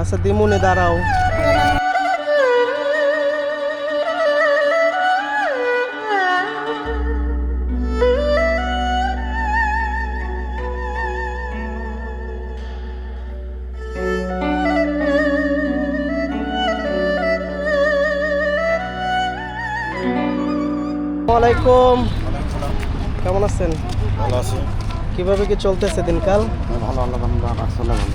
আচ্ছা দিমুনে দাঁড়াও। ওয়ালাইকুম কেমন আছেন? ভালো আছে। কীভাবে কি চলতেছে দিনকাল? ভালো আল্লাহ আসলে ভালো।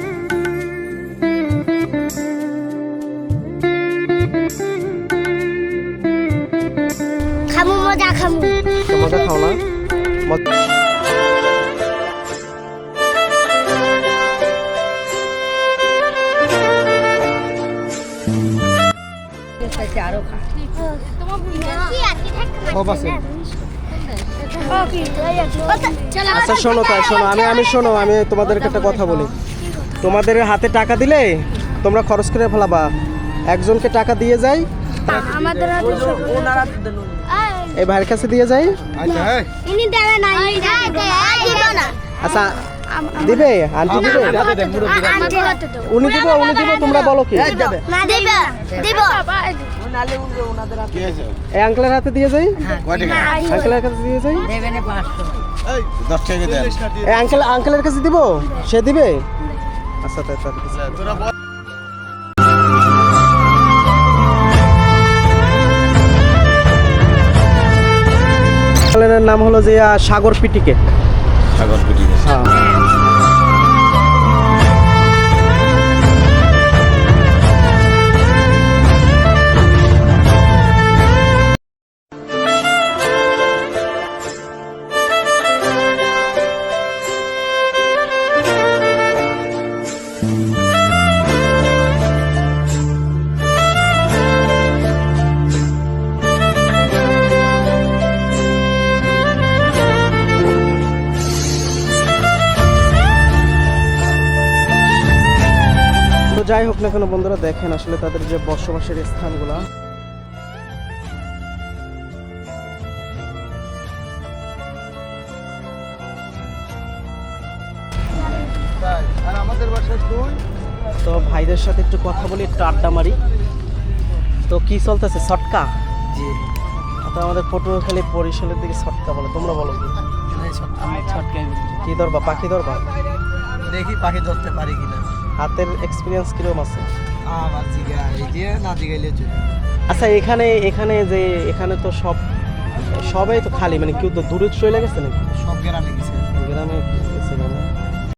খামু মজা খামু। মজা খাও না? আচ্ছা শোনো তাই শোনো আমি আমি শোনো আমি তোমাদেরকে একটা কথা বলি। তোমাদের হাতে টাকা দিলে তোমরা খরচ করে ফেলাবা। একজনকে টাকা দিয়ে যাই আমাদের এই ভাইয়ের কাছে দিয়ে যাই। আচ্ছা হ্যাঁ ইনি দেবে না ইনি দেবে না। আচ্ছা দিবে? আন্টি দিবে? উনি দিব উনি দিব তোমরা বলো কি? না দেবে দিব। কি এই আঙ্কেলের হাতে দিয়ে যাই? আঙ্কেলের কাছে দিয়ে যাই? এই আঙ্কেল আঙ্কেলের কাছে দিব? সে দিবে? আচ্ছা তাই তার আঙ্কেলের নাম হলো যে সাগর পিটিকে। সাগর পিটি হ্যাঁ। যাই হোক না কেন বন্ধুরা দেখেন আসলে তাদের যে বসবাসের স্থানগুলা। আর আমাদের বাসায় তুই? তো ভাইদের সাথে একটু কথা বলি একটু আড্ডা মারি। তো কি চলতেছে ছটকা জি। তো আমাদের পটুয়াখালী বরিশালের দিকে ছটকা বলে তোমরা বলো কি? ধরবা পাখি ধরবা দেখি পাখি ধরতে পারি কিনা। হাতের এক্সপিরিয়েন্স কীরকম আছে? আচ্ছা এখানে এখানে যে এখানে তো সব সবাই তো খালি মানে কেউ তো দূরে চলে গেছে নাকি? সব গ্রামে গেছে। গ্রামে